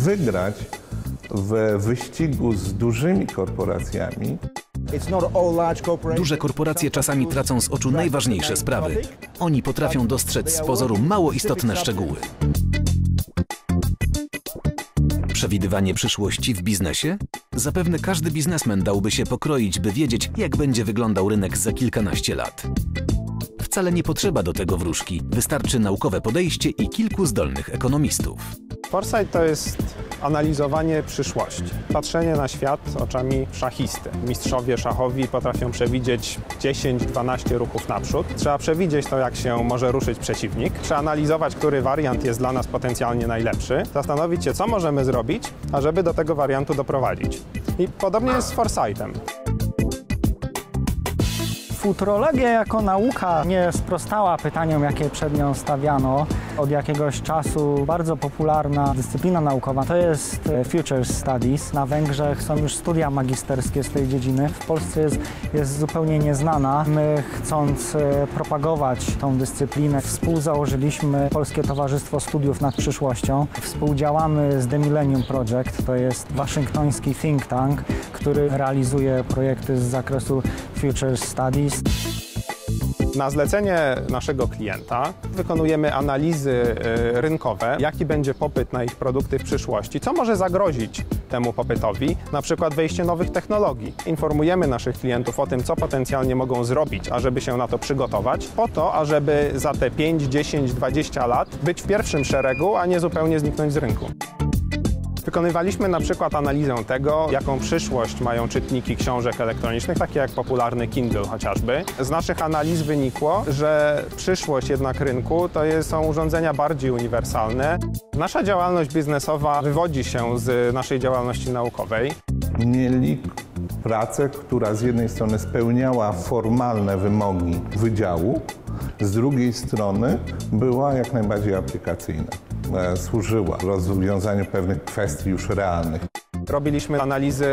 wygrać w wyścigu z dużymi korporacjami. Duże korporacje czasami tracą z oczu najważniejsze sprawy. Oni potrafią dostrzec z pozoru mało istotne szczegóły. Przewidywanie przyszłości w biznesie? Zapewne każdy biznesmen dałby się pokroić, by wiedzieć, jak będzie wyglądał rynek za kilkanaście lat. Wcale nie potrzeba do tego wróżki, wystarczy naukowe podejście i kilku zdolnych ekonomistów. Foresight to jest analizowanie przyszłości, patrzenie na świat oczami szachisty. Mistrzowie szachowi potrafią przewidzieć 10-12 ruchów naprzód. Trzeba przewidzieć to, jak się może ruszyć przeciwnik. Trzeba analizować, który wariant jest dla nas potencjalnie najlepszy. Zastanowić się, co możemy zrobić, ażeby do tego wariantu doprowadzić. I podobnie jest z Foresightem. Futurologia jako nauka nie sprostała pytaniom, jakie przed nią stawiano. Od jakiegoś czasu bardzo popularna dyscyplina naukowa to jest e, Future Studies. Na Węgrzech są już studia magisterskie z tej dziedziny. W Polsce jest, jest zupełnie nieznana. My chcąc e, propagować tą dyscyplinę, współzałożyliśmy Polskie Towarzystwo Studiów nad Przyszłością. Współdziałamy z The Millennium Project, to jest waszyngtoński think tank, który realizuje projekty z zakresu Future Studies. Na zlecenie naszego klienta wykonujemy analizy y, rynkowe, jaki będzie popyt na ich produkty w przyszłości, co może zagrozić temu popytowi, na przykład wejście nowych technologii. Informujemy naszych klientów o tym, co potencjalnie mogą zrobić, ażeby się na to przygotować, po to, ażeby za te 5, 10, 20 lat być w pierwszym szeregu, a nie zupełnie zniknąć z rynku. Wykonywaliśmy na przykład analizę tego, jaką przyszłość mają czytniki książek elektronicznych, takie jak popularny Kindle chociażby. Z naszych analiz wynikło, że przyszłość jednak rynku to są urządzenia bardziej uniwersalne. Nasza działalność biznesowa wywodzi się z naszej działalności naukowej. Mieli pracę, która z jednej strony spełniała formalne wymogi wydziału, z drugiej strony była jak najbardziej aplikacyjna. E, służyła rozwiązaniu pewnych kwestii już realnych. Robiliśmy analizy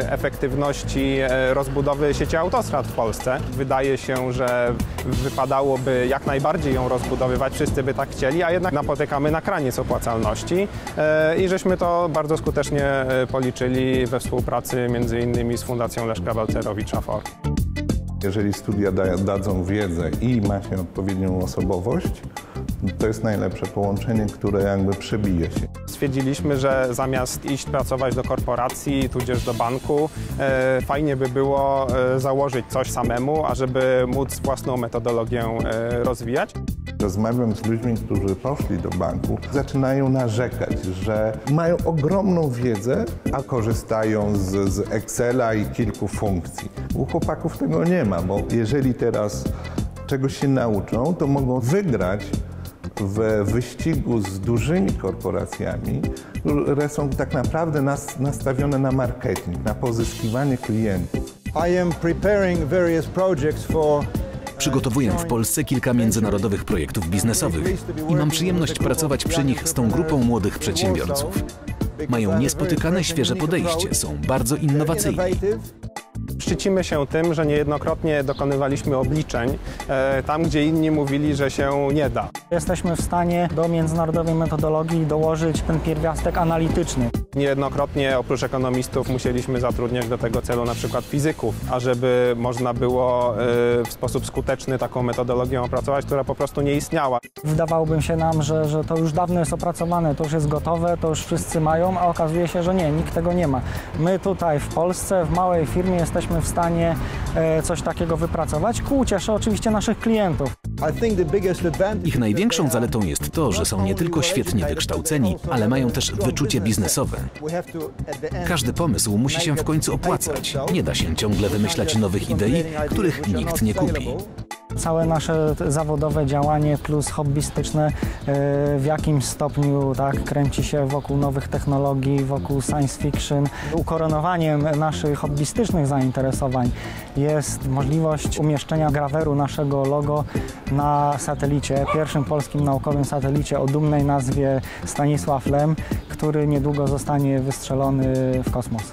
efektywności e, rozbudowy sieci autostrad w Polsce. Wydaje się, że wypadałoby jak najbardziej ją rozbudowywać, wszyscy by tak chcieli, a jednak napotykamy na kraniec opłacalności e, i żeśmy to bardzo skutecznie policzyli we współpracy między innymi z Fundacją Leszka Walcerowicza FOR. Jeżeli studia da, dadzą wiedzę i ma się odpowiednią osobowość, to jest najlepsze połączenie, które jakby przebije się. Stwierdziliśmy, że zamiast iść pracować do korporacji, tudzież do banku, e, fajnie by było e, założyć coś samemu, ażeby móc własną metodologię e, rozwijać. Rozmawiam z ludźmi, którzy poszli do banku, zaczynają narzekać, że mają ogromną wiedzę, a korzystają z, z Excela i kilku funkcji. U chłopaków tego nie ma, bo jeżeli teraz czegoś się nauczą, to mogą wygrać w wyścigu z dużymi korporacjami, które są tak naprawdę nas, nastawione na marketing, na pozyskiwanie klientów. I am preparing various projects for Przygotowuję w Polsce kilka międzynarodowych projektów biznesowych i mam przyjemność pracować przy nich z tą grupą młodych przedsiębiorców. Mają niespotykane świeże podejście, są bardzo innowacyjni. Szczycimy się tym, że niejednokrotnie dokonywaliśmy obliczeń e, tam, gdzie inni mówili, że się nie da. Jesteśmy w stanie do międzynarodowej metodologii dołożyć ten pierwiastek analityczny. Niejednokrotnie oprócz ekonomistów musieliśmy zatrudniać do tego celu na przykład fizyków, ażeby można było e, w sposób skuteczny taką metodologię opracować, która po prostu nie istniała. Wydawałoby się nam, że, że to już dawno jest opracowane, to już jest gotowe, to już wszyscy mają, a okazuje się, że nie, nikt tego nie ma. My tutaj w Polsce, w małej firmie jesteśmy w stanie e, coś takiego wypracować, ku uciesze oczywiście naszych klientów. Ich największą zaletą jest to, że są nie tylko świetnie wykształceni, ale mają też wyczucie biznesowe. Każdy pomysł musi się w końcu opłacać. Nie da się ciągle wymyślać nowych idei, których nikt nie kupi. Całe nasze zawodowe działanie plus hobbystyczne e, w jakimś stopniu tak, kręci się wokół nowych technologii, wokół science fiction. Ukoronowaniem naszych hobbystycznych zainteresowań jest możliwość umieszczenia graweru naszego logo na satelicie, pierwszym polskim naukowym satelicie o dumnej nazwie Stanisław Lem, który niedługo zostanie wystrzelony w kosmos.